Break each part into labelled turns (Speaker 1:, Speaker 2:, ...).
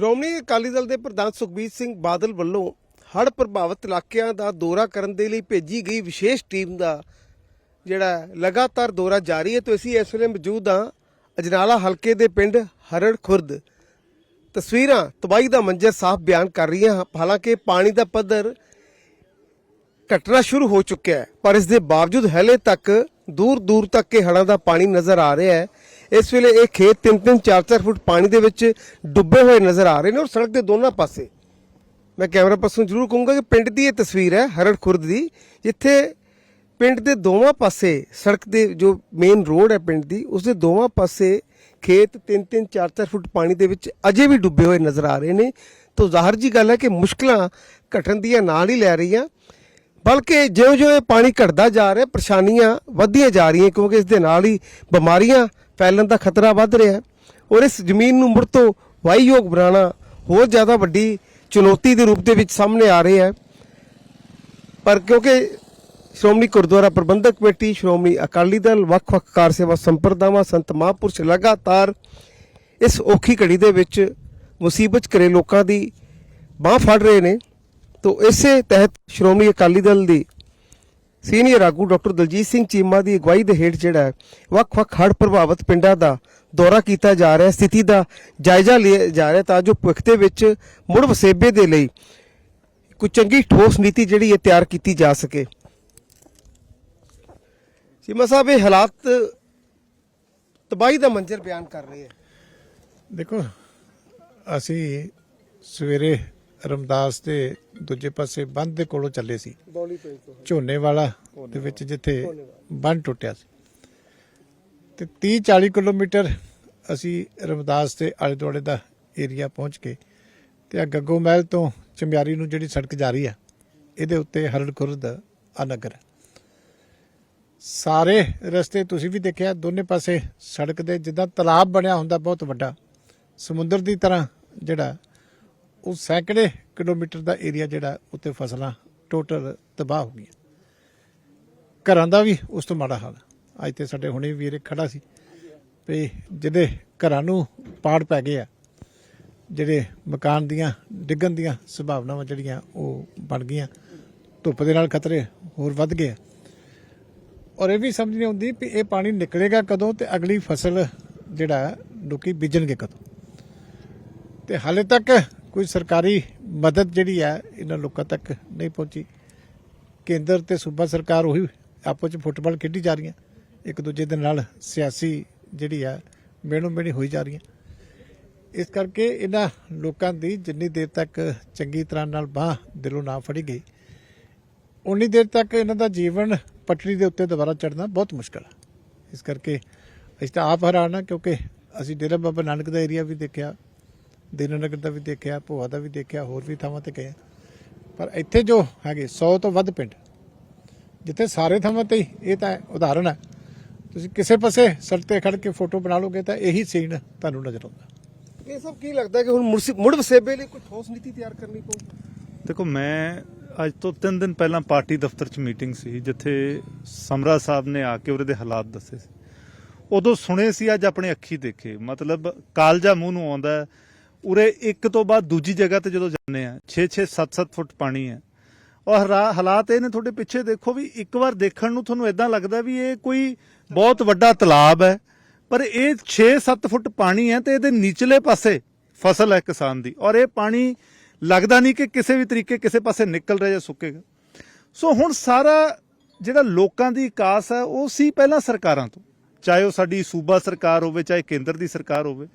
Speaker 1: ਸ਼੍ਰੋਮਣੀ ਅਕਾਲੀ ਦਲ ਦੇ ਪ੍ਰਧਾਨ ਸੁਖਬੀਰ ਸਿੰਘ ਬਾਦਲ ਵੱਲੋਂ ਹੜ੍ਹ ਪ੍ਰਭਾਵਿਤ ਇਲਾਕਿਆਂ ਦਾ ਦੌਰਾ ਕਰਨ ਦੇ ਲਈ ਭੇਜੀ ਗਈ ਵਿਸ਼ੇਸ਼ ਟੀਮ ਦਾ ਜਿਹੜਾ ਲਗਾਤਾਰ ਦੌਰਾ ਜਾਰੀ ਹੈ। ਤੇ ਅਸੀਂ ਇਸ ਵੇਲੇ ਮੌਜੂਦ ਹਾਂ ਅਜਨਾਲਾ ਹਲਕੇ ਦੇ ਪਿੰਡ ਹਰੜ ਖੁਰਦ। ਤਸਵੀਰਾਂ ਤਬਾਹੀ ਦਾ ਮੰਜ਼ਰ ਸਾਫ਼ ਬਿਆਨ ਕਰ ਰਹੀਆਂ ਹਨ। ਹਾਲਾਂਕਿ ਪਾਣੀ ਦਾ ਪੱਧਰ ਘਟਣਾ ਸ਼ੁਰੂ ਹੋ ਚੁੱਕਿਆ ਹੈ, ਪਰ ਇਸ ਦੇ ਬਾਵਜੂਦ ਹਲੇ ਤੱਕ ਦੂਰ ਦੂਰ ਤੱਕ ਇਹ ਹੜ੍ਹਾਂ ਦਾ ਪਾਣੀ ਨਜ਼ਰ ਆ ਰਿਹਾ ਹੈ। ਇਸ ਵੇਲੇ ਇਹ ਖੇਤ 3-3 4-4 ਫੁੱਟ ਪਾਣੀ ਦੇ ਵਿੱਚ ਡੁੱਬੇ ਹੋਏ ਨਜ਼ਰ ਆ ਰਹੇ ਨੇ ਔਰ ਸੜਕ ਦੇ ਦੋਨਾਂ ਪਾਸੇ। ਮੈਂ ਕੈਮਰਾ ਪਰਸਨ ਜ਼ਰੂਰ ਕਹੂੰਗਾ ਕਿ ਪਿੰਡ ਦੀ ਇਹ ਤਸਵੀਰ ਹੈ, ਹਰੜ ਖੁਰਦ ਦੀ, ਜਿੱਥੇ ਪਿੰਡ ਦੇ ਦੋਵਾਂ ਪਾਸੇ ਸੜਕ ਦੇ ਜੋ ਮੇਨ ਰੋਡ ਹੈ ਪਿੰਡ ਦੀ, ਉਸ ਦੇ ਦੋਵਾਂ ਪਾਸੇ ਖੇਤ 3-3 4-4 ਫੁੱਟ ਪਾਣੀ ਦੇ ਵਿੱਚ ਅਜੇ ਵੀ ਡੁੱਬੇ ਹੋਏ ਨਜ਼ਰ ਆ ਰਹੇ ਨੇ। ਤੋਂ ਜ਼ਾਹਰ ਜੀ ਗੱਲ ਹੈ ਕਿ ਮੁਸ਼ਕਲਾਂ ਘਟਣ ਦੀਆਂ ਨਾਲ ਹੀ ਲੈ ਰਹੀਆਂ। ਬਲਕਿ ਜਿਉਂ-ਜਿਉਂ ਇਹ ਪਾਣੀ ਘਟਦਾ ਜਾ ਰਿਹਾ, ਪਰੇਸ਼ਾਨੀਆਂ ਵੱਧਦੀਆਂ ਜਾ ਰਹੀਆਂ, ਕਿਉਂਕਿ ਇਸ ਦੇ ਨਾਲ ਹੀ ਬਿਮਾਰੀਆਂ ਫੈਲਣ ਦਾ ਖਤਰਾ ਵੱਧ ਰਿਹਾ ਹੈ। ਔਰ ਇਸ ਜ਼ਮੀਨ ਨੂੰ ਮੁੜ ਤੋਂ ਵਾਹੀਯੋਗ ਬਣਾਉਣਾ ਹੋਰ ਜ਼ਿਆਦਾ ਵੱਡੀ ਚੁਣੌਤੀ ਦੇ ਰੂਪ ਦੇ ਵਿੱਚ ਸਾਹਮਣੇ ਆ ਰਿਹਾ ਹੈ। ਪਰ ਕਿਉਂਕਿ ਸ਼੍ਰੋਮਣੀ ਗੁਰਦੁਆਰਾ ਪ੍ਰਬੰਧਕ ਕਮੇਟੀ, ਸ਼੍ਰੋਮਣੀ ਅਕਾਲੀ ਦਲ, ਵੱਖ-ਵੱਖ ਕਾਰ ਸੇਵਾ ਸੰਪਰਦਾਵਾਂ, ਸੰਤ ਮਹਾਂਪੁਰਸ਼ ਲਗਾਤਾਰ ਇਸ ਔਖੀ ਘੜੀ ਦੇ ਵਿੱਚ ਮੁਸੀਬਤ 'ਚ ਘਰੇ ਲੋਕਾਂ ਦੀ ਬਾਹ ਫੜ ਰਹੇ ਨੇ। ਤੋਂ ਇਸੇ ਤਹਿਤ ਸ਼੍ਰੋਮਣੀ ਅਕਾਲੀ ਦਲ ਦੀ ਸੀਨੀਅਰ ਆਗੂ ਡਾਕਟਰ ਦਲਜੀਤ ਸਿੰਘ ਚੀਮਾ ਦੀ ਅਗਵਾਈ ਦੇ ਹੇਠ ਜਿਹੜਾ ਵੱਖ-ਵੱਖ ਹੜ੍ਹ ਪ੍ਰਭਾਵਿਤ ਪਿੰਡਾਂ ਦਾ ਦੌਰਾ ਕੀਤਾ ਜਾ ਰਿਹਾ ਸਥਿਤੀ ਦਾ ਜਾਇਜ਼ਾ ਲਿਆ ਜਾ ਰਿਹਾ ਤਾਂ ਜੋ ਭਵਿੱਖ ਦੇ ਵਿੱਚ ਮੁੜ ਵਸੇਬੇ ਦੇ ਲਈ ਕੋਈ ਚੰਗੀ ਠੋਸ ਨੀਤੀ ਜਿਹੜੀ ਹੈ ਤਿਆਰ ਕੀਤੀ ਜਾ ਸਕੇ। ਸੀਮਾ ਸਾਹਿਬ, ਇਹ ਹਾਲਾਤ ਤਬਾਹੀ ਦਾ ਮੰਜ਼ਰ ਬਿਆਨ ਕਰ ਰਹੇ ਹੈ।
Speaker 2: ਦੇਖੋ, ਅਸੀਂ ਸਵੇਰੇ ਰਮਦਾਸ ਦੇ ਦੂਜੇ ਪਾਸੇ ਬੰਦ ਦੇ ਕੋਲੋਂ ਚੱਲੇ ਸੀ।
Speaker 1: ਬੌਲੀ ਪਿੰਡ ਤੋਂ
Speaker 2: ਝੋਨੇ ਵਾਲਾ ਦੇ ਵਿੱਚ ਜਿੱਥੇ ਬੰਦ ਟੁੱਟਿਆ ਸੀ। ਤੇ 30 40 ਕਿਲੋਮੀਟਰ ਅਸੀਂ ਰਮਦਾਸ ਦੇ ਆਲੇ ਦੁਆਲੇ ਦਾ ਏਰੀਆ ਪਹੁੰਚ ਕੇ ਤੇ ਆ ਗੱਗੋ ਮਹਿਲ ਤੋਂ ਚੰਬਿਆਰੀ ਨੂੰ ਜਿਹੜੀ ਸੜਕ ਜਾ ਰਹੀ ਆ ਇਹਦੇ ਉੱਤੇ ਹਰੜ ਖੁਰਦ ਆ ਨਗਰ। ਸਾਰੇ ਰਸਤੇ ਤੁਸੀਂ ਵੀ ਦੇਖਿਆ ਦੋਨੇ ਪਾਸੇ ਸੜਕ ਦੇ ਜਿੱਦਾਂ ਤਲਾਬ ਬਣਿਆ ਹੁੰਦਾ ਬਹੁਤ ਵੱਡਾ। ਸਮੁੰਦਰ ਦੀ ਤਰ੍ਹਾਂ ਜਿਹੜਾ ਉਹ ਸੈਂਕੜੇ ਕਿਲੋਮੀਟਰ ਦਾ ਏਰੀਆ ਜਿਹੜਾ ਉੱਤੇ ਫਸਲਾਂ ਟੋਟਲ ਤਬਾਹ ਹੋ ਗਈਆਂ। ਘਰਾਂ ਦਾ ਵੀ ਉਸ ਤੋਂ ਮਾੜਾ ਹਾਲ ਅੱਜ ਤੇ ਸਾਡੇ ਹੁਣੇ ਵੀਰੇ ਇੱਕ ਖੜਾ ਸੀ ਵੀ ਜਿਹਦੇ ਘਰਾਂ ਨੂੰ ਪਾੜ ਪੈ ਗਏ ਆ, ਜਿਹੜੇ ਮਕਾਨ ਦੀਆਂ, ਡਿੱਗਣ ਦੀਆਂ ਸੰਭਾਵਨਾਵਾਂ ਜਿਹੜੀਆਂ ਉਹ ਬਣ ਗਈਆਂ, ਧੁੱਪ ਦੇ ਨਾਲ ਖਤਰੇ ਹੋਰ ਵੱਧ ਗਏ ਔਰ ਇਹ ਵੀ ਸਮਝ ਨਹੀਂ ਆਉਂਦੀ ਵੀ ਇਹ ਪਾਣੀ ਨਿਕਲੇਗਾ ਕਦੋਂ ਤੇ ਅਗਲੀ ਫਸਲ ਜਿਹੜਾ ਲੋਕੀ ਬੀਜਣਗੇ ਕਦੋਂ। ਤੇ ਹਾਲੇ ਤੱਕ ਕੋਈ ਸਰਕਾਰੀ ਮਦਦ ਜਿਹੜੀ ਹੈ ਇਹਨਾਂ ਲੋਕਾਂ ਤੱਕ ਨਹੀਂ ਪਹੁੰਚੀ। ਕੇਂਦਰ ਤੇ ਸੂਬਾ ਸਰਕਾਰ ਉਹੀ ਆਪਸ ਵਿੱਚ ਫੁੱਟਬਾਲ ਖੇਡੀ ਜਾ ਰਹੀਆਂ। ਇੱਕ ਦੂਜੇ ਦੇ ਨਾਲ ਸਿਆਸੀ ਜਿਹੜੀ ਹੈ ਮੇਣੋ ਮੇਣੀ ਹੋਈ ਜਾ ਰਹੀਆਂ। ਇਸ ਕਰਕੇ ਇਹਨਾਂ ਲੋਕਾਂ ਦੀ ਜਿੰਨੀ ਦੇਰ ਤੱਕ ਚੰਗੀ ਤਰ੍ਹਾਂ ਨਾਲ ਬਾਹ ਦਿਲੋਂ ਨਾ ਫੜੀ ਗਈ ਉਨੀ ਦੇਰ ਤੱਕ ਇਹਨਾਂ ਦਾ ਜੀਵਨ ਪਟੜੀ ਦੇ ਉੱਤੇ ਦੁਬਾਰਾ ਚੜਨਾ ਬਹੁਤ ਮੁਸ਼ਕਲ ਹੈ। ਇਸ ਕਰਕੇ ਅਸੀਂ ਤਾਂ ਆਪ ਹੈਰਾਨ ਹਾਂ ਕਿਉਂਕਿ ਅਸੀਂ ਡੇਰਾ ਬਾਬਾ ਨਾਨਕ ਦਾ ਏਰੀਆ ਵੀ ਦੇਖਿਆ। ਦੀਨਾਨਗਰ ਦਾ ਵੀ ਦੇਖਿਆ ਭੋਆ ਦਾ ਵੀ ਦੇਖਿਆ ਹੋਰ ਵੀ ਥਾਵਾਂ ਤੇ ਗਏ। ਪਰ ਇੱਥੇ ਜੋ ਹੈਗੇ 100 ਤੋਂ ਵੱਧ ਪਿੰਡ। ਜਿੱਥੇ ਸਾਰੇ ਥਾਵਾਂ ਤੇ ਇਹ ਤਾਂ ਉਦਾਹਰਣ ਹੈ। ਤੁਸੀਂ ਕਿਸੇ ਪਾਸੇ ਸੜਕ ਤੇ ਖੜ ਕੇ ਫੋਟੋ ਬਣਾ ਲੋਗੇ ਤਾਂ ਇਹੀ ਸੀਨ ਤੁਹਾਨੂੰ ਨਜ਼ਰ ਆਉਂਦਾ।
Speaker 1: ਇਹ ਸਭ ਕੀ ਲੱਗਦਾ ਕਿ ਹੁਣ ਮੁਰਸੀ- ਮੁੜ ਵਸੇਬੇ ਲਈ ਕੋਈ ਠੋਸ ਨੀਤੀ ਤਿਆਰ ਕਰਨੀ ਪਊਗੀ?
Speaker 3: ਦੇਖੋ ਮੈਂ ਅੱਜ ਤੋਂ 3 ਦਿਨ ਪਹਿਲਾਂ ਪਾਰਟੀ ਦਫ਼ਤਰ 'ਚ ਮੀਟਿੰਗ ਸੀ ਜਿੱਥੇ ਸਮਰਾ ਸਾਹਿਬ ਨੇ ਆ ਕੇ ਉਹਦੇ ਦੇ ਹਾਲਾਤ ਦੱਸੇ ਸੀ। ਉਦੋਂ ਸੁਣੇ ਸੀ ਅੱਜ ਆਪਣੇ ਅੱਖੀ ਦੇਖੇ। ਮਤਲਬ ਕਾਲਜਾ ਮੂੰਹ ਨੂੰ ਆਉਂਦਾ ਹੈ। ਉਰੇ ਇੱਕ ਤੋਂ ਬਾਅਦ ਦੂਜੀ ਜਗ੍ਹਾ ਤੇ ਜਦੋਂ ਜਾਂਦੇ ਆ 6-6 7-7 ਫੁੱਟ ਪਾਣੀ ਹੈ ਔਰ ਹਰਾ- ਹਾਲਾਤ ਇਹ ਨੇ ਤੁਹਾਡੇ ਪਿੱਛੇ ਦੇਖੋ ਵੀ ਇੱਕ ਵਾਰ ਦੇਖਣ ਨੂੰ ਤੁਹਾਨੂੰ ਇਦਾਂ ਲੱਗਦਾ ਵੀ ਇਹ ਕੋਈ ਬਹੁਤ ਵੱਡਾ ਤਲਾਬ ਹੈ, ਪਰ ਇਹ 6-7 ਫੁੱਟ ਪਾਣੀ ਹੈ ਤੇ ਇਹਦੇ ਨਿਚਲੇ ਪਾਸੇ ਫਸਲ ਹੈ ਕਿਸਾਨ ਦੀ। ਔਰ ਇਹ ਪਾਣੀ ਲੱਗਦਾ ਨਹੀਂ ਕਿ ਕਿਸੇ ਵੀ ਤਰੀਕੇ ਕਿਸੇ ਪਾਸੇ ਨਿਕਲ ਰਿਹਾ ਜਾਂ ਸੁੱਕੇਗਾ। ਸੋ ਹੁਣ ਸਾਰਾ ਜਿਹੜਾ ਲੋਕਾਂ ਦੀ ਕਾਸ ਹੈ, ਉਹ ਸੀ ਪਹਿਲਾਂ ਸਰਕਾਰਾਂ ਤੋਂ। ਚਾਹੇ ਉਹ ਸਾਡੀ ਸੂਬਾ ਸਰਕਾਰ ਹੋਵੇ, ਚਾਹੇ ਕੇਂਦਰ ਦੀ ਸਰਕਾਰ ਹੋਵੇ।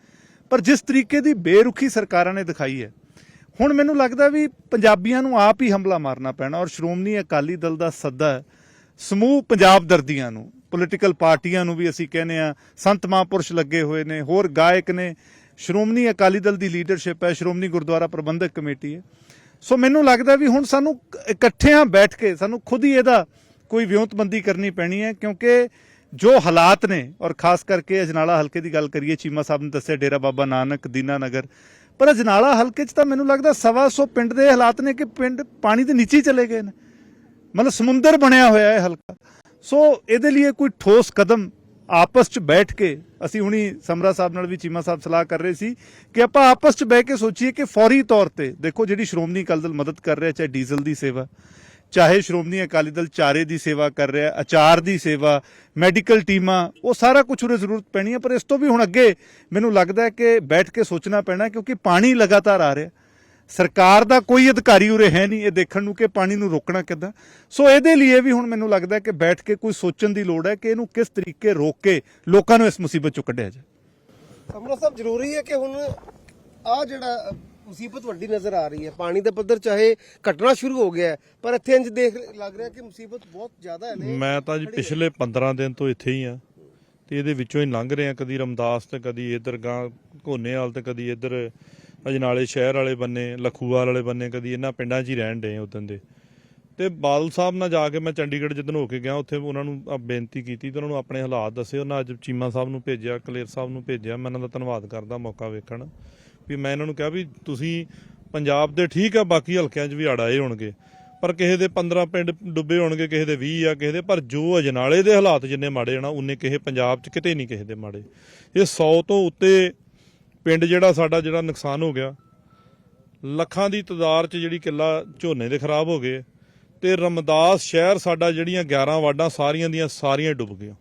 Speaker 3: ਪਰ ਜਿਸ ਤਰੀਕੇ ਦੀ ਬੇਰੁਖੀ ਸਰਕਾਰਾਂ ਨੇ ਦਿਖਾਈ ਹੈ, ਹੁਣ ਮੈਨੂੰ ਲੱਗਦਾ ਵੀ ਪੰਜਾਬੀਆਂ ਨੂੰ ਆਪ ਹੀ ਹਮਲਾ ਮਾਰਨਾ ਪੈਣਾ ਔਰ ਸ਼੍ਰੋਮਣੀ ਅਕਾਲੀ ਦਲ ਦਾ ਸੱਦਾ ਸਮੂਹ ਪੰਜਾਬ ਦਰਦੀਆਂ ਨੂੰ ਪੋਲੀਟੀਕਲ ਪਾਰਟੀਆਂ ਨੂੰ ਵੀ ਅਸੀਂ ਕਹਿੰਦੇ ਆ ਸੰਤ ਮਹਾਂਪੁਰਸ਼ ਲੱਗੇ ਹੋਏ ਨੇ, ਹੋਰ ਗਾਇਕ ਨੇ, ਸ਼੍ਰੋਮਣੀ ਅਕਾਲੀ ਦਲ ਦੀ ਲੀਡਰਸ਼ਿਪ ਹੈ, ਸ਼੍ਰੋਮਣੀ ਗੁਰਦੁਆਰਾ ਪ੍ਰਬੰਧਕ ਕਮੇਟੀ ਹੈ। ਸੋ ਮੈਨੂੰ ਲੱਗਦਾ ਵੀ ਹੁਣ ਸਾਨੂੰ ਇਕੱਠਿਆਂ ਬੈਠ ਕੇ ਸਾਨੂੰ ਖੁਦ ਹੀ ਇਹਦਾ ਕੋਈ ਵਿਉਂਤਬੰਦੀ ਕਰਨੀ ਪੈਣੀ ਹੈ, ਕਿਉਂਕਿ ਜੋ ਹਾਲਾਤ ਨੇ, ਔਰ ਖਾਸ ਕਰਕੇ ਅਜਨਾਲਾ ਹਲਕੇ ਦੀ ਗੱਲ ਕਰੀਏ, ਚੀਮਾ ਸਾਹਿਬ ਨੇ ਦੱਸਿਆ, ਡੇਰਾ ਬਾਬਾ ਨਾਨਕ, ਦੀਨਾ ਨਗਰ। ਪਰ ਅਜਨਾਲਾ ਹਲਕੇ 'ਚ ਤਾਂ ਮੈਨੂੰ ਲੱਗਦਾ ਸਵਾ ਸੌ ਪਿੰਡ ਦੇ ਹਾਲਾਤ ਨੇ ਕਿ ਪਿੰਡ ਪਾਣੀ ਦੇ ਨੀਚੇ ਚਲੇ ਗਏ ਨੇ। ਮਤਲਬ ਸਮੁੰਦਰ ਬਣਿਆ ਹੋਇਆ ਹੈ ਹਲਕਾ। ਸੋ ਇਹਦੇ ਲਈ ਕੋਈ ਠੋਸ ਕਦਮ ਆਪਸ 'ਚ ਬੈਠ ਕੇ, ਅਸੀਂ ਹੁਣੀ ਸਮਰਾ ਸਾਹਿਬ ਨਾਲ ਵੀ ਚੀਮਾ ਸਾਹਿਬ ਸਲਾਹ ਕਰ ਰਹੇ ਸੀ ਕਿ ਆਪਾਂ ਆਪਸ 'ਚ ਬਹਿ ਕੇ ਸੋਚੀਏ ਕਿ ਫੌਰੀ ਤੌਰ ਤੇ ਦੇਖੋ ਜਿਹੜੀ ਸ਼੍ਰੋਮਣੀ ਅਕਾਲੀ ਦਲ ਮਦਦ ਕਰ ਰਿਹਾ, ਚਾਹੇ ਡੀਜ਼ਲ ਦੀ ਸੇਵਾ ਚਾਹੇ ਸ਼੍ਰੋਮਣੀ ਅਕਾਲੀ ਦਲ ਚਾਰੇ ਦੀ ਸੇਵਾ ਕਰ ਰਿਹਾ, ਅਚਾਰ ਦੀ ਸੇਵਾ, ਮੈਡੀਕਲ ਟੀਮਾਂ, ਉਹ ਸਾਰਾ ਕੁਝ ਉਰੇ ਜ਼ਰੂਰਤ ਪੈਣੀ ਹੈ ਪਰ ਇਸ ਤੋਂ ਵੀ ਹੁਣ ਅੱਗੇ ਮੈਨੂੰ ਲੱਗਦਾ ਕਿ ਬੈਠ ਕੇ ਸੋਚਣਾ ਪੈਣਾ, ਕਿਉਂਕਿ ਪਾਣੀ ਲਗਾਤਾਰ ਆ ਰਿਹਾ। ਸਰਕਾਰ ਦਾ ਕੋਈ ਅਧਿਕਾਰੀ ਉਰੇ ਹੈ ਨਹੀਂ, ਇਹ ਦੇਖਣ ਨੂੰ ਕਿ ਪਾਣੀ ਨੂੰ ਰੋਕਣਾ ਕਿੱਦਾਂ। ਸੋ ਇਹਦੇ ਲਈ ਵੀ ਹੁਣ ਮੈਨੂੰ ਲੱਗਦਾ ਕਿ ਬੈਠ ਕੇ ਕੋਈ ਸੋਚਣ ਦੀ ਲੋੜ ਹੈ ਕਿ ਇਹਨੂੰ ਕਿਸ ਤਰੀਕੇ ਰੋਕ ਕੇ ਲੋਕਾਂ ਨੂੰ ਇਸ ਮੁਸੀਬਤ ਚੋਂ ਕੱਢਿਆ ਜਾਏ।
Speaker 1: ਸਮਰਾ ਸਾਹਿਬ, ਜ਼ਰੂਰੀ ਹੈ ਕਿ ਹੁਣ ਆ ਜਿਹੜਾ ਮੁਸੀਬਤ ਵੱਡੀ ਨਜ਼ਰ ਆ ਰਹੀ ਹੈ। ਪਾਣੀ ਦਾ ਪੱਧਰ ਚਾਹੇ ਘਟਣਾ ਸ਼ੁਰੂ ਹੋ ਗਿਆ ਹੈ, ਪਰ ਇੱਥੇ ਇੰਜ ਦੇਖ ਲੱਗ ਰਿਹਾ ਕਿ ਮੁਸੀਬਤ ਬਹੁਤ ਜ਼ਿਆਦਾ ਹੈ ਨੇ।
Speaker 4: ਮੈਂ ਤਾਂ ਜੀ ਪਿਛਲੇ 15 ਦਿਨ ਤੋਂ ਇੱਥੇ ਹੀ ਆ ਤੇ ਇਹਦੇ ਵਿੱਚੋਂ ਹੀ ਲੰਘ ਰਿਹਾ ਕਦੀ ਰਮਦਾਸ ਤੇ ਕਦੀ ਇਧਰ ਗਾਂ ਘੋਨੇਵਾਲ ਤੇ ਕਦੀ ਇਧਰ ਅਜਨਾਲੇ ਸ਼ਹਿਰ ਵਾਲੇ ਬੰਨੇ ਲਖੂਵਾਲ ਵਾਲੇ ਬੰਨੇ ਕਦੀ ਇਹਨਾਂ ਪਿੰਡਾਂ 'ਚ ਹੀ ਰਹਿਣ ਡੇ ਉਦੋਂ ਦੇ। ਤੇ ਬਾਦਲ ਸਾਹਿਬ ਨਾਲ ਜਾ ਕੇ ਮੈਂ ਚੰਡੀਗੜ੍ਹ ਜਿੱਦਣ ਹੋ ਕੇ ਗਿਆ ਉੱਥੇ ਉਹਨਾਂ ਨੂੰ ਆ ਬੇਨਤੀ ਕੀਤੀ ਤੇ ਉਹਨਾਂ ਨੂੰ ਆਪਣੇ ਹਾਲਾਤ ਦੱਸੇ। ਉਹਨਾਂ ਅੱਜ ਚੀਮਾ ਸਾਹਿਬ ਨੂੰ ਭੇਜਿਆ ਕਲੇਰ ਸਾਹਿਬ ਨੂੰ ਭੇਜਿਆ। ਮੈਂ ਇਹਨਾਂ ਦਾ ਧੰਨਵਾਦ ਕਰਦਾ ਮੌਕਾ ਵੇਖਣ। ਵੀ ਮੈਂ ਇਹਨਾਂ ਨੂੰ ਕਿਹਾ ਵੀ ਤੁਸੀਂ ਪੰਜਾਬ ਦੇ ਠੀਕ ਆ, ਬਾਕੀ ਹਲਕਿਆਂ 'ਚ ਵੀ ਅੜ ਆਏ ਹੋਣਗੇ। ਪਰ ਕਿਸੇ ਦੇ 15 ਪਿੰਡ ਡੁੱਬੇ ਹੋਣਗੇ, ਕਿਸੇ ਦੇ 20 ਆ, ਕਿਸੇ ਦੇ, ਪਰ ਜੋ ਅਜਨਾਲੇ ਦੇ ਹਾਲਾਤ ਜਿੰਨੇ ਮਾੜੇ ਆ ਨਾ, ਉਨੇ ਕਿਸੇ ਪੰਜਾਬ 'ਚ ਕਿਤੇ ਨਹੀਂ ਕਿਸੇ ਦੇ ਮਾੜੇ। ਇਹ 100 ਤੋਂ ਉੱਤੇ ਪਿੰਡ ਜਿਹੜਾ ਸਾਡਾ ਜਿਹੜਾ ਨੁਕਸਾਨ ਹੋ ਗਿਆ, ਲੱਖਾਂ ਦੀ ਤਾਦਾਦ 'ਚ ਜਿਹੜੀ ਕਿੱਲਾ ਝੋਨੇ ਦੇ ਖਰਾਬ ਹੋ ਗਏ ਤੇ ਰਮਦਾਸ ਸ਼ਹਿਰ ਸਾਡਾ ਜਿਹੜੀਆਂ 11 ਵਾਰਡਾਂ ਸਾਰੀਆਂ ਦੀਆਂ ਸਾਰੀਆਂ ਡੁੱਬ ਗਈਆਂ।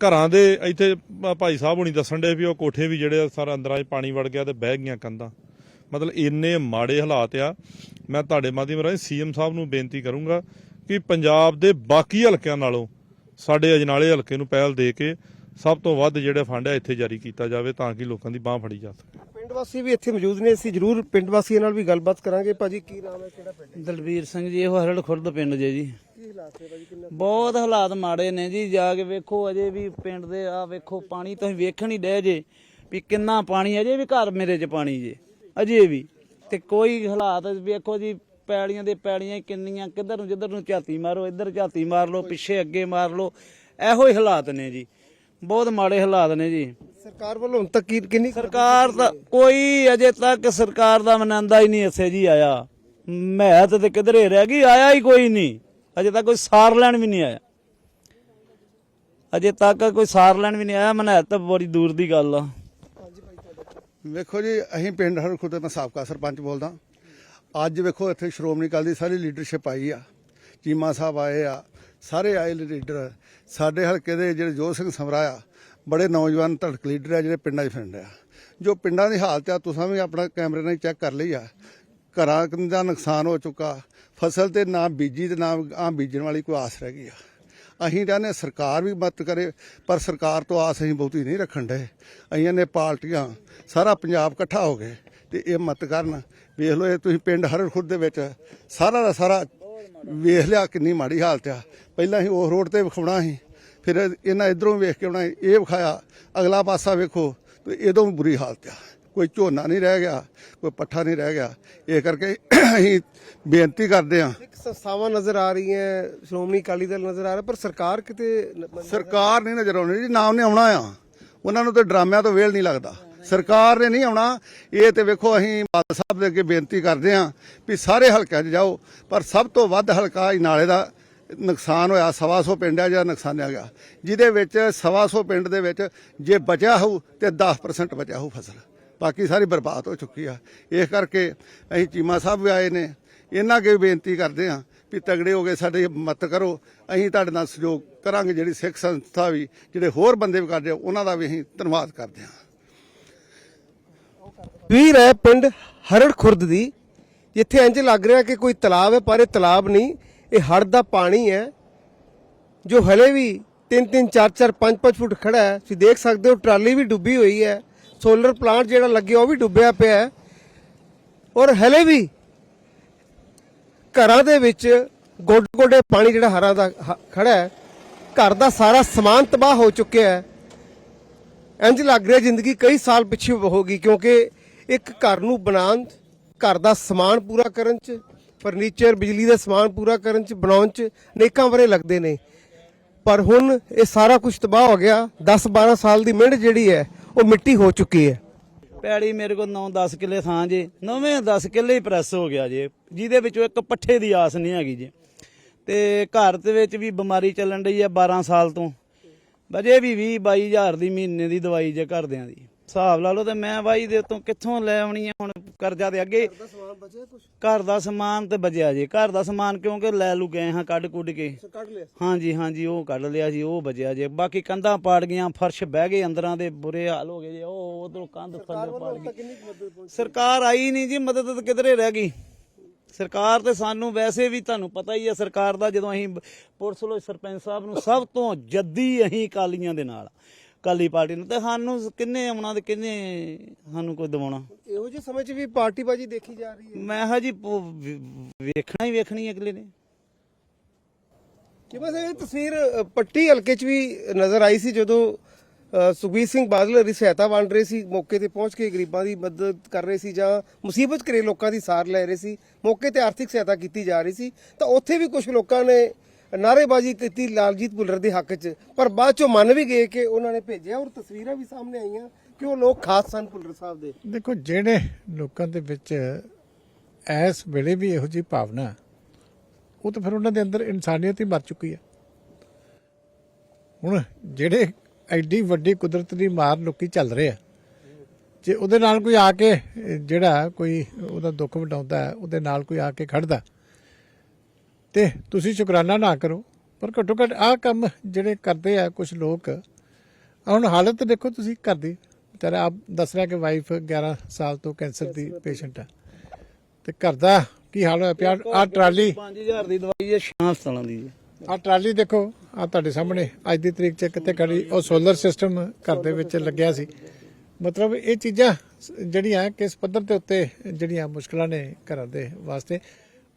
Speaker 4: ਘਰਾਂ ਦੇ ਇੱਥੇ ਭਾਈ ਸਾਹਿਬ ਹੁਣੀ ਦੱਸਣ ਦੇ ਵੀ ਉਹ ਕੋਠੇ ਵੀ ਜਿਹੜੇ ਆ ਸਾਰਾ ਅੰਦਰਾਂ 'ਚ ਪਾਣੀ ਵੜ ਗਿਆ ਤੇ ਬਹਿ ਗਈਆਂ ਕੰਧਾਂ। ਮਤਲਬ ਇੰਨੇ ਮਾੜੇ ਹਾਲਾਤ ਆ। ਮੈਂ ਤੁਹਾਡੇ ਮਾਧਿਅਮ ਰਾਹੀਂ ਸੀਐਮ ਸਾਹਿਬ ਨੂੰ ਬੇਨਤੀ ਕਰੂੰਗਾ ਕਿ ਪੰਜਾਬ ਦੇ ਬਾਕੀ ਹਲਕਿਆਂ ਨਾਲੋਂ ਸਾਡੇ ਅਜਨਾਲੇ ਹਲਕੇ ਨੂੰ ਪਹਿਲ ਦੇ ਕੇ ਸਭ ਤੋਂ ਵੱਧ ਜਿਹੜੇ ਫੰਡ ਆ ਇੱਥੇ ਜਾਰੀ ਕੀਤਾ ਜਾਵੇ ਤਾਂ ਕਿ ਲੋਕਾਂ ਦੀ ਬਾਹ ਫੜੀ ਜਾ ਸਕੇ।
Speaker 1: ਪਿੰਡ ਵਾਸੀ ਵੀ ਇੱਥੇ ਮੌਜੂਦ ਨੇ ਅਸੀਂ ਜ਼ਰੂਰ ਪਿੰਡ ਵਾਸੀਆਂ ਨਾਲ ਵੀ ਗੱਲਬਾਤ ਕਰਾਂਗੇ। ਭਾਜੀ ਕੀ ਨਾਮ ਹੈ ਕਿਹੜਾ ਪਿੰਡ ਹੈ?
Speaker 5: ਦਲਵੀਰ ਸਿੰਘ ਜੀ ਇਹ ਹਰੜ ਖੁਰਦ ਪਿੰਡ ਜੇ ਜੀ।
Speaker 1: ਕੀ ਹਾਲਾਤ ਹੈ ਭਾਜੀ ਕਿੰਨਾ
Speaker 5: ਬਹੁਤ ਹਾਲਾਤ ਮਾੜੇ ਨੇ ਜੀ ਜਾ ਕੇ ਵੇਖੋ ਅਜੇ ਵੀ ਪਿੰਡ ਦੇ ਆ ਵੇਖੋ ਪਾਣੀ ਤੁਸੀਂ ਵੇਖਣ ਹੀ ਡਏ ਜੇ ਵੀ ਕਿੰਨਾ ਪਾਣੀ ਅਜੇ ਵੀ ਘਰ ਮੇਰੇ 'ਚ ਪਾਣੀ ਜੇ ਅਜੇ ਵੀ। ਤੇ ਕੋਈ ਹਾਲਾਤ ਵੇਖੋ ਜੀ ਪੈਲੀਆਂ ਦੇ ਪੈਲੀਆਂ ਕਿੰਨੀਆਂ ਕਿੱਧਰ ਨੂੰ ਜਿੱਧਰ ਨੂੰ ਝਾਤੀ ਮਾਰੋ ਇੱਧਰ ਝਾਤੀ ਮਾਰ ਲਓ ਪਿੱਛੇ ਅੱਗੇ ਮਾਰ ਲਓ ਇਹੋ ਹੀ ਹਾਲਾਤ ਨੇ ਜੀ। ਬਹੁਤ ਮਾੜੇ ਹਾਲਾਤ ਨੇ ਜੀ।
Speaker 1: ਸਰਕਾਰ ਵੱਲੋਂ ਹੁਣ ਤੱਕ ਕੀ- ਕਿੰਨੀ
Speaker 5: ਸਰਕਾਰ ਦਾ ਕੋਈ ਅਜੇ ਤੱਕ ਸਰਕਾਰ ਦਾ ਮਨੰਦਾ ਹੀ ਨਹੀਂ ਇੱਥੇ ਜੀ ਆਇਆ। ਮਹਿਤ ਤੇ ਕਿਧਰੇ ਰਹਿ ਗਈ ਆਇਆ ਹੀ ਕੋਈ ਨਹੀਂ। ਅਜੇ ਤੱਕ ਕੋਈ ਸਾਰ ਲੈਣ ਵੀ ਨਹੀਂ ਆਇਆ। ਅਜੇ ਤੱਕ ਕੋਈ ਸਾਰ ਲੈਣ ਵੀ ਨਹੀਂ ਆਇਆ ਮਨਹਿਤ ਤਾਂ ਬੜੀ ਦੂਰ ਦੀ ਗੱਲ ਆ।
Speaker 6: ਵੇਖੋ ਜੀ ਅਸੀਂ ਪਿੰਡ ਹਰਖੁਦ ਮੈਂ ਸਾਬਕਾ ਸਰਪੰਚ ਬੋਲਦਾ। ਅੱਜ ਵੇਖੋ ਇੱਥੇ ਸ਼੍ਰੋਮਣੀ ਅਕਾਲੀ ਦੀ ਸਾਰੀ ਲੀਡਰਸ਼ਿਪ ਆਈ ਆ। ਚੀਮਾ ਸਾਹਿਬ ਆਏ ਆ ਸਾਰੇ ਆਏ ਲੀਡਰ ਸਾਡੇ ਹਲਕੇ ਦੇ ਜਿਹੜੇ ਜੋਤ ਸਿੰਘ ਸਮਰਾ ਆ ਬੜੇ ਨੌਜਵਾਨ ਧੜਕ ਲੀਡਰ ਆ ਜਿਹੜੇ ਪਿੰਡਾਂ 'ਚ ਫਿਰਦੇ ਆ। ਜੋ ਪਿੰਡਾਂ ਦੀ ਹਾਲਤ ਆ, ਤੁਸੀਂ ਵੀ ਆਪਣਾ ਕੈਮਰੇ ਨਾਲ ਚੈੱਕ ਕਰ ਲਈ ਆ। ਘਰਾਂ ਦਾ ਨੁਕਸਾਨ ਹੋ ਚੁੱਕਾ। ਫਸਲ ਤੇ ਨਾ ਬੀਜੀ ਤੇ ਨਾ ਆ ਬੀਜਣ ਵਾਲੀ ਕੋਈ ਆਸ ਰਹਿ ਗਈ ਆ। ਅਸੀਂ ਚਾਹੁੰਦੇ ਹਾਂ ਸਰਕਾਰ ਵੀ ਮਦਦ ਕਰੇ, ਪਰ ਸਰਕਾਰ ਤੋਂ ਆਸ ਅਸੀਂ ਬਹੁਤੀ ਨਹੀਂ ਰੱਖਣ ਦੇ। ਅਸੀਂ ਨੇ ਪਾਰਟੀਆਂ, ਸਾਰਾ ਪੰਜਾਬ ਇਕੱਠਾ ਹੋ ਗਏ ਤੇ ਇਹ ਮਦਦ ਕਰਨ। ਵੇਖ ਲਓ ਇਹ ਤੁਸੀਂ ਪਿੰਡ ਹਰੜ ਖੁਰਦ ਦੇ ਵਿੱਚ, ਸਾਰਾ ਦਾ ਸਾਰਾ ਵੇਖ ਲਿਆ ਕਿੰਨੀ ਮਾੜੀ ਹਾਲਤ ਆ। ਪਹਿਲਾਂ ਅਸੀਂ ਉਹ ਰੋਡ ਤੇ ਵਿਖਾਉਣਾ ਸੀ ਫਿਰ ਇਹਨਾਂ ਇਧਰੋਂ ਵੇਖ ਕੇ ਆਉਣਾ ਇਹ ਵਿਖਾਇਆ ਅਗਲਾ ਪਾਸਾ ਵੇਖੋ ਤੇ ਇਹਦੋਂ ਵੀ ਬੁਰੀ ਹਾਲਤ ਆ। ਕੋਈ ਝੋਨਾ ਨਹੀਂ ਰਹਿ ਗਿਆ ਕੋਈ ਪੱਠਾ ਨਹੀਂ ਰਹਿ ਗਿਆ। ਇਹ ਕਰਕੇ ਅਸੀਂ ਬੇਨਤੀ ਕਰਦੇ ਹਾਂ।
Speaker 1: ਇੱਕ ਸੰਸਥਾਵਾਂ ਨਜ਼ਰ ਆ ਰਹੀਆਂ ਸ਼੍ਰੋਮਣੀ ਅਕਾਲੀ ਦਲ ਨਜ਼ਰ ਆ ਰਿਹਾ ਪਰ ਸਰਕਾਰ ਕਿਤੇ
Speaker 6: ਸਰਕਾਰ ਨਹੀਂ ਨਜ਼ਰ ਆਉਣੀ ਜੀ ਨਾ ਉਹਨੇ ਆਉਣਾ ਆ। ਉਹਨਾਂ ਨੂੰ ਤੇ ਡਰਾਮਿਆਂ ਤੋਂ ਵੇਲ ਨਹੀਂ ਲੱਗਦਾ। ਸਰਕਾਰ ਨੇ ਨਹੀਂ ਆਉਣਾ। ਇਹ ਤੇ ਵੇਖੋ ਅਸੀਂ ਬਾਦਲ ਸਾਹਿਬ ਦੇ ਅੱਗੇ ਬੇਨਤੀ ਕਰਦੇ ਹਾਂ ਵੀ ਸਾਰੇ ਹਲਕਿਆਂ 'ਚ ਜਾਓ ਪਰ ਸਭ ਤੋਂ ਵੱਧ ਹਲਕਾ ਨਾਲੇ ਦਾ ਨੁਕਸਾਨ ਹੋਇਆ, ਸਵਾ ਸੌ ਪਿੰਡ ਆ ਜਿਹੜਾ ਨੁਕਸਾਨਿਆ ਗਿਆ। ਜਿਹਦੇ ਵਿੱਚ ਸਵਾ ਸੌ ਪਿੰਡ ਦੇ ਵਿੱਚ ਜੇ ਬਚਿਆ ਹੋਊ ਤੇ 10% ਬਚਿਆ ਹੋਊ ਫਸਲ। ਬਾਕੀ ਸਾਰੀ ਬਰਬਾਦ ਹੋ ਚੁੱਕੀ ਆ। ਇਸ ਕਰਕੇ ਅਸੀਂ ਚੀਮਾ ਸਾਹਿਬ ਵੀ ਆਏ ਨੇ। ਇਹਨਾਂ ਅੱਗੇ ਵੀ ਬੇਨਤੀ ਕਰਦੇ ਹਾਂ ਵੀ ਤਗੜੇ ਹੋ ਕੇ ਸਾਡੇ ਮਦਦ ਕਰੋ। ਅਸੀਂ ਤੁਹਾਡੇ ਨਾਲ ਸਹਿਯੋਗ ਕਰਾਂਗੇ, ਜਿਹੜੀ ਸਿੱਖ ਸੰਸਥਾ ਵੀ, ਜਿਹੜੇ ਹੋਰ ਬੰਦੇ ਵੀ ਕਰਦੇ ਉਹਨਾਂ ਦਾ ਵੀ ਅਸੀਂ ਧੰਨਵਾਦ ਕਰਦੇ ਹਾਂ।
Speaker 1: ਵੀਰ ਹੈ ਪਿੰਡ ਹਰੜ ਖੁਰਦ ਦੀ। ਜਿੱਥੇ ਇੰਜ ਲੱਗ ਰਿਹਾ ਕਿ ਕੋਈ ਤਲਾਬ ਹੈ, ਪਰ ਇਹ ਤਲਾਬ ਨਹੀਂ। ਇਹ ਹੜ ਦਾ ਪਾਣੀ ਹੈ ਜੋ ਹਲੇ ਵੀ 3 3 4 4 5 5 ਫੁੱਟ ਖੜਾ ਹੈ। ਤੁਸੀਂ ਦੇਖ ਸਕਦੇ ਹੋ ਟਰਾਲੀ ਵੀ ਡੁੱਬੀ ਹੋਈ ਹੈ। ਸੋਲਰ ਪਲਾਂਟ ਜਿਹੜਾ ਲੱਗਿਆ ਉਹ ਵੀ ਡੁੱਬਿਆ ਪਿਆ ਹੈ। ਔਰ ਹਲੇ ਵੀ ਘਰਾਂ ਦੇ ਵਿੱਚ ਗੋਡੇ ਗੋਡੇ ਪਾਣੀ ਜਿਹੜਾ ਹਰਾਂ ਦਾ ਹ- ਖੜਾ ਹੈ ਘਰ ਦਾ ਸਾਰਾ ਸਮਾਨ ਤਬਾਹ ਹੋ ਚੁੱਕਿਆ ਹੈ। ਇੰਜ ਲੱਗ ਰਿਹਾ ਜ਼ਿੰਦਗੀ ਕਈ ਸਾਲ ਪਿੱਛੇ ਹੋ ਗਈ ਕਿਉਂਕਿ ਇੱਕ ਘਰ ਨੂੰ ਬਣਾਉਣ 'ਚ, ਘਰ ਦਾ ਸਮਾਨ ਪੂਰਾ ਕਰਨ ਚ ਫਰਨੀਚਰ, ਬਿਜਲੀ ਦਾ ਸਮਾਨ ਪੂਰਾ ਕਰਨ ਚ, ਬਣਾਉਣ ਚ ਨੇਕਾਂ ਵਰੇ ਲੱਗਦੇ ਨੇ। ਪਰ ਹੁਣ ਇਹ ਸਾਰਾ ਕੁਝ ਤਬਾਹ ਹੋ ਗਿਆ। 10 12 ਸਾਲ ਦੀ ਮਿਹਨਤ ਜਿਹੜੀ ਹੈ, ਉਹ ਮਿੱਟੀ ਹੋ ਚੁੱਕੀ ਹੈ।
Speaker 5: ਪੈੜੀ ਮੇਰੇ ਕੋਲ 9-10 ਕਿੱਲੇ ਥਾਂ ਜੇ, ਨਵੇਂ 10 ਕਿੱਲੇ ਹੀ ਪ੍ਰੈਸ ਹੋ ਗਿਆ ਜੇ, ਜਿਹਦੇ ਵਿੱਚੋਂ ਇੱਕ ਪੱਠੇ ਦੀ ਆਸ ਨਹੀਂ ਹੈਗੀ ਜੇ। ਤੇ ਘਰ ਦੇ ਵਿੱਚ ਵੀ ਬਿਮਾਰੀ ਚੱਲਣ ਰਹੀ ਹੈ 12 ਸਾਲ ਤੋਂ। ਬਜੇ ਵੀ 20 22000 ਦੀ ਮਹੀਨੇ ਦੀ ਦਵਾਈ ਜੇ ਘਰਦਿਆਂ ਦੀ। ਹਿਸਾਬ ਲਾ ਲਓ ਤੇ ਮੈਂ ਬਾਈ ਦੇ ਤੋਂ ਕਿੱਥੋਂ ਲੈ ਆਉਣੀ ਆ ਹੁਣ ਕਰਜ਼ਾ ਦੇ ਅੱਗੇ? ਘਰ ਦਾ ਸਮਾਨ ਤੇ ਬਚਿਆ ਜੇ। ਘਰ ਦਾ ਸਮਾਨ ਕਿਉਂਕਿ ਲੈ ਲੂ ਗਏ ਹਾਂ ਕੱਢ ਕੁੱਢ ਕੇ।
Speaker 1: ਕੱਢ ਲਿਆ
Speaker 5: ਹਾਂਜੀ ਹਾਂਜੀ ਉਹ ਕੱਢ ਲਿਆ ਸੀ ਉਹ ਬਚਿਆ ਜੇ। ਬਾਕੀ ਕੰਧਾਂ ਪਾੜ ਗਈਆਂ ਫਰਸ਼ ਬਹਿ ਗਏ ਅੰਦਰਾਂ ਦੇ ਬੁਰੇ ਹਾਲ ਹੋ ਗਏ ਜੇ। ਉਹ ਉਧਰੋਂ ਕੰਧ ਥੱਲੇ ਪਾੜ ਗਈ। ਸਰਕਾਰ ਆਈ ਨਹੀਂ ਜੀ ਮਦਦ ਤਾਂ ਕਿਧਰੇ ਰਹਿ ਗਈ। ਸਰਕਾਰ ਤੇ ਸਾਨੂੰ ਵੈਸੇ ਵੀ ਤੁਹਾਨੂੰ ਪਤਾ ਹੀ ਹੈ ਸਰਕਾਰ ਦਾ ਜਦੋਂ ਅਸੀਂ ਪੁਲਿਸ ਲੋ ਸਰਪੰਚ ਸਾਹਿਬ ਨੂੰ ਸਭ ਤੋਂ ਜੱਦੀ ਅਸੀਂ ਕਾਲੀਆਂ ਦੇ ਨਾਲ। ਕਾਲੀ ਪਾਰਟੀ ਨੂੰ ਤੇ ਸਾਨੂੰ ਕਿੰਨੇ ਆਉਣਾ ਤੇ ਕਿੰਨੇ ਸਾਨੂੰ ਕੋਈ ਦਵਾਉਣਾ?
Speaker 1: ਇਹੋ ਜਿਹੇ ਸਮੇਂ 'ਚ ਵੀ ਪਾਰਟੀਬਾਜੀ ਦੇਖੀ ਜਾ ਰਹੀ ਹੈ।
Speaker 5: ਮੈਂ ਹਾਂ ਜੀ ਪ- ਵੇ- ਵੇਖਣਾ ਹੀ ਵੇਖਣੀ ਹੈ ਅਗਲੇ ਨੇ।
Speaker 1: ਕਿ ਬਸ ਇਹ ਤਸਵੀਰ ਅ, ਪੱਟੀ ਹਲਕੇ 'ਚ ਵੀ ਨਜ਼ਰ ਆਈ ਸੀ ਜਦੋਂ ਅ, ਸੁਖਬੀਰ ਸਿੰਘ ਬਾਦਲ ਸਹਾਇਤਾ ਵੰਡ ਰਹੇ ਸੀ ਮੌਕੇ ਤੇ ਪਹੁੰਚ ਕੇ ਗਰੀਬਾਂ ਦੀ ਮਦਦ ਕਰ ਰਹੇ ਸੀ ਜਾਂ ਮੁਸੀਬਤ ਘਰੇ ਲੋਕਾਂ ਦੀ ਸਾਰ ਲੈ ਰਹੇ ਸੀ ਮੌਕੇ ਤੇ ਆਰਥਿਕ ਸਹਾਇਤਾ ਕੀਤੀ ਜਾ ਰਹੀ ਸੀ ਤਾਂ ਉੱਥੇ ਵੀ ਕੁਝ ਲੋਕਾਂ ਨੇ ਨਾਅਰੇਬਾਜ਼ੀ ਕੀਤੀ ਲਾਲਜੀਤ ਭੁੱਲਰ ਦੇ ਹੱਕ 'ਚ। ਪਰ ਬਾਅਦ 'ਚੋਂ ਮੰਨ ਵੀ ਗਏ ਕਿ ਉਹਨਾਂ ਨੇ ਭੇਜਿਆ ਔਰ ਤਸਵੀਰਾਂ ਵੀ ਸਾਹਮਣੇ ਆਈਆਂ ਕਿ ਉਹ ਲੋਕ ਖਾਸ ਸਨ ਭੁੱਲਰ ਸਾਹਿਬ ਦੇ।
Speaker 2: ਦੇਖੋ, ਜਿਹੜੇ ਲੋਕਾਂ ਦੇ ਵਿੱਚ ਇਸ ਵੇਲੇ ਵੀ ਇਹੋ ਜਿਹੀ ਭਾਵਨਾ ਉਹ ਤਾਂ ਫਿਰ ਉਹਨਾਂ ਦੇ ਅੰਦਰ ਇਨਸਾਨੀਅਤ ਹੀ ਮਰ ਚੁੱਕੀ ਹੈ। ਹੁਣ ਜਿਹੜੇ ਐਡੀ ਵੱਡੀ ਕੁਦਰਤ ਦੀ ਮਾਰ ਲੋਕੀ ਚੱਲ ਰਹੇ ਆ, ਜੇ ਉਹਦੇ ਨਾਲ ਕੋਈ ਆ ਕੇ ਜਿਹੜਾ ਕੋਈ ਉਹਦਾ ਦੁੱਖ ਵਡਾਉਂਦਾ ਹੈ, ਉਹਦੇ ਨਾਲ ਕੋਈ ਆ ਕੇ ਖੜਦਾ ਤੇ ਤੁਸੀਂ ਸ਼ੁਕਰਾਨਾ ਨਾ ਕਰੋ। ਪਰ ਘੱਟੋ ਘੱਟ ਆਹ ਕੰਮ ਜਿਹੜੇ ਕਰਦੇ ਆ ਕੁਝ ਲੋਕ ਹੁਣ ਹਾਲਤ ਦੇਖੋ ਤੁਸੀਂ ਘਰ ਦੀ। ਵਿਚਾਰਾ ਆਪ ਦੱਸ ਰਿਹਾ ਕਿ ਵਾਈਫ 11 ਸਾਲ ਤੋਂ ਕੈਂਸਰ ਦੀ ਪੇਸ਼ੈਂਟ ਹੈ ਤੇ ਘਰ ਦਾ ਕੀ ਹਾਲ ਹੋਇਆ ਪਿਆ? ਆ ਟਰਾਲੀ
Speaker 5: 5000 ਦੀ ਦਵਾਈ ਹੈ ਸ਼ਾਮ ਸਤਾਲਾਂ ਦੀ
Speaker 2: ਆ ਟਰਾਲੀ ਦੇਖੋ ਆ ਤੁਹਾਡੇ ਸਾਹਮਣੇ। ਅੱਜ ਦੀ ਤਰੀਕ 'ਚ ਕਿਤੇ ਖੜੀ ਉਹ ਸੋਲਰ ਸਿਸਟਮ ਘਰ ਦੇ ਵਿੱਚ ਲੱਗਿਆ ਸੀ। ਮਤਲਬ ਇਹ ਚੀਜ਼ਾਂ ਜਿਹੜੀਆਂ ਕਿਸ ਪੱਧਰ ਦੇ ਉੱਤੇ ਜਿਹੜੀਆਂ ਮੁਸ਼ਕਲਾਂ ਨੇ ਘਰਾਂ ਦੇ ਵਾਸਤੇ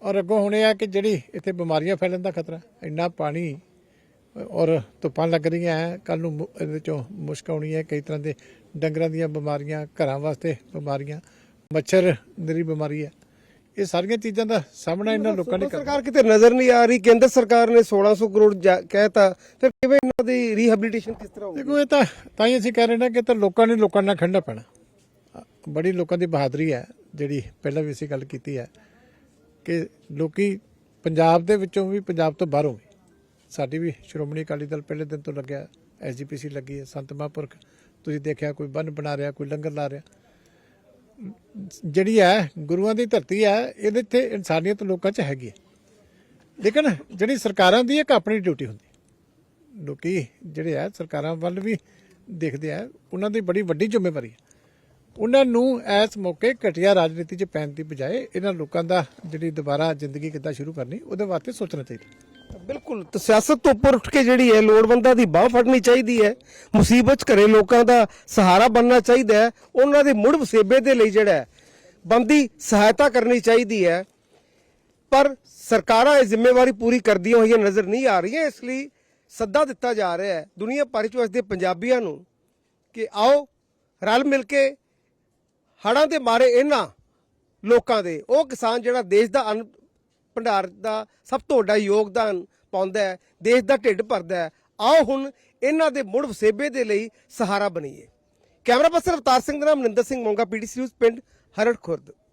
Speaker 2: ਔਰ ਅੱਗੋਂ ਹੁਣ ਇਹ ਆ ਕਿ ਜਿਹੜੀ ਇੱਥੇ ਬਿਮਾਰੀਆਂ ਫੈਲਣ ਦਾ ਖਤਰਾ ਇੰਨਾ ਪਾਣੀ ਔਰ ਧੁੱਪਾਂ ਲੱਗ ਰਹੀਆਂ ਹੈ ਕੱਲ ਨੂੰ ਇਹਦੇ ਚੋਂ ਮੁਸ਼ਕ ਆਉਣੀ ਹੈ ਕਈ ਤਰ੍ਹਾਂ ਦੇ ਡੰਗਰਾਂ ਦੀਆਂ ਬਿਮਾਰੀਆਂ ਘਰਾਂ ਵਾਸਤੇ ਬਿਮਾਰੀਆਂ ਮੱਛਰ ਦੀ ਬਿਮਾਰੀ ਹੈ ਇਹ ਸਾਰੀਆਂ ਚੀਜ਼ਾਂ ਦਾ ਸਾਹਮਣਾ ਇਹਨਾਂ ਲੋਕਾਂ ਨੇ
Speaker 1: ਸਰਕਾਰ ਕਿਤੇ ਨਜ਼ਰ ਨਹੀਂ ਆ ਰਹੀ? ਕੇਂਦਰ ਸਰਕਾਰ ਨੇ 1600 ਕਰੋੜ ਕਹਿਤਾ ਫਿਰ ਕਿਵੇਂ ਇਹਨਾਂ ਦੀ ਰੀਹੈਬਿਲਿਟੇਸ਼ਨ ਕਿਸ ਤਰ੍ਹਾਂ ਹੋਊਗੀ
Speaker 2: ਦੇਖੋ ਇਹ ਤਾਂ ਤਾਂ ਹੀ ਅਸੀਂ ਕਹਿ ਰਹੇ ਨੇ ਕਿ ਤਾਂ ਲੋਕਾਂ ਨੇ ਲੋਕਾਂ ਨਾਲ ਖੜਨਾ ਪੈਣਾ। ਬੜੀ ਲੋਕਾਂ ਦੀ ਬਹਾਦਰੀ ਹੈ ਜਿਹੜੀ ਪਹਿਲਾਂ ਵੀ ਅਸੀਂ ਗੱਲ ਕੀਤੀ ਹੈ ਕਿ ਲੋਕੀ ਪੰਜਾਬ ਦੇ ਵਿੱਚੋਂ ਵੀ ਪੰਜਾਬ ਤੋਂ ਬਾਹਰੋਂ ਵੀ ਸਾਡੀ ਵੀ ਸ਼੍ਰੋਮਣੀ ਅਕਾਲੀ ਦਲ ਪਹਿਲੇ ਦਿਨ ਤੋਂ ਲੱਗਿਆ ਐਸਜੀਪੀਸੀ ਲੱਗੀ ਹੈ, ਸੰਤ ਮਹਾਂਪੁਰਖ। ਤੁਸੀਂ ਦੇਖਿਆ ਕੋਈ ਬੰਨ ਬਣਾ ਰਿਹਾ, ਕੋਈ ਲੰਗਰ ਲਾ ਰਿਹਾ। ਜਿਹੜੀ ਹੈ, ਗੁਰੂਆਂ ਦੀ ਧਰਤੀ ਹੈ, ਇਹਦੇ ਤੇ ਇਨਸਾਨੀਅਤ ਲੋਕਾਂ 'ਚ ਹੈਗੀ ਹੈ। ਲੇਕਿਨ ਜਿਹੜੀ ਸਰਕਾਰਾਂ ਦੀ ਇੱਕ ਆਪਣੀ ਡਿਊਟੀ ਹੁੰਦੀ। ਹੈ। ਲੋਕੀ ਜਿਹੜੇ ਆ ਸਰਕਾਰਾਂ ਵੱਲ ਵੀ ਦੇਖਦੇ ਆ ਉਹਨਾਂ ਦੀ ਬੜੀ ਵੱਡੀ ਜ਼ਿੰਮੇਵਾਰੀ ਹੈ। ਉਹਨਾਂ ਨੂੰ ਇਸ ਮੌਕੇ ਘਟੀਆ ਰਾਜਨੀਤੀ 'ਚ ਪੈਣ ਦੀ ਬਜਾਏ ਇਹਨਾਂ ਲੋਕਾਂ ਦਾ ਜਿਹੜੀ ਦੁਬਾਰਾ ਜ਼ਿੰਦਗੀ ਕਿੱਦਾਂ ਸ਼ੁਰੂ ਕਰਨੀ, ਉਹਦੇ ਵਾਸਤੇ ਸੋਚਣਾ ਚਾਹੀਦਾ।
Speaker 1: ਬਿਲਕੁਲ, ਤੇ ਸਿਆਸਤ ਤੋਂ ਉੱਪਰ ਉੱਠ ਕੇ ਜਿਹੜੀ ਹੈ, ਲੋੜਵੰਦਾਂ ਦੀ ਬਾਹ ਫੜਨੀ ਚਾਹੀਦੀ ਹੈ। ਮੁਸੀਬਤ ਘਰੇ ਲੋਕਾਂ ਦਾ ਸਹਾਰਾ ਬਣਨਾ ਚਾਹੀਦਾ ਹੈ। ਉਹਨਾਂ ਦੇ ਮੁੜ ਵਸੇਬੇ ਦੇ ਲਈ ਜਿਹੜਾ ਬੰਦੀ ਸਹਾਇਤਾ ਕਰਨੀ ਚਾਹੀਦੀ ਹੈ। ਪਰ ਸਰਕਾਰਾਂ ਇਹ ਜ਼ਿੰਮੇਵਾਰੀ ਪੂਰੀ ਕਰਦੀਆਂ ਹੋਈਆਂ ਨਜ਼ਰ ਨਹੀਂ ਆ ਰਹੀਆਂ, ਇਸ ਲਈ ਸੱਦਾ ਦਿੱਤਾ ਜਾ ਰਿਹਾ ਹੈ। ਦੁਨੀਆ ਭਰ 'ਚ ਵਸਦੇ ਪੰਜਾਬੀਆਂ ਨੂੰ ਕਿ ਆਓ, ਰਲ ਮਿਲ ਕੇ ਹੜ੍ਹਾਂ ਦੇ ਮਾਰੇ ਇਹਨਾਂ ਲੋਕਾਂ ਦੇ। ਉਹ ਕਿਸਾਨ ਜਿਹੜਾ ਦੇਸ਼ ਦਾ ਅੰਨ ਭੰਡਾਰ ਦਾ ਸਭ ਤੋਂ ਵੱਡਾ ਯੋਗਦਾਨ ਪਾਉਂਦਾ ਹੈ, ਦੇਸ਼ ਦਾ ਢਿੱਡ ਭਰਦਾ ਹੈ। ਆਓ ਹੁਣ ਇਹਨਾਂ ਦੇ ਮੁੜ ਵਸੇਬੇ ਦੇ ਲਈ ਸਹਾਰਾ ਬਣੀਏ। ਕੈਮਰਾ ਪਰਸਨ ਅਵਤਾਰ ਸਿੰਘ ਦਾ ਨਾਮ ਮਨਿੰਦਰ ਸਿੰਘ ਮੋਂਗਾ, ਪੀਡੀਸੀ ਨਿਊਜ਼, ਪਿੰਡ ਹਰੜ ਖੁਰਦ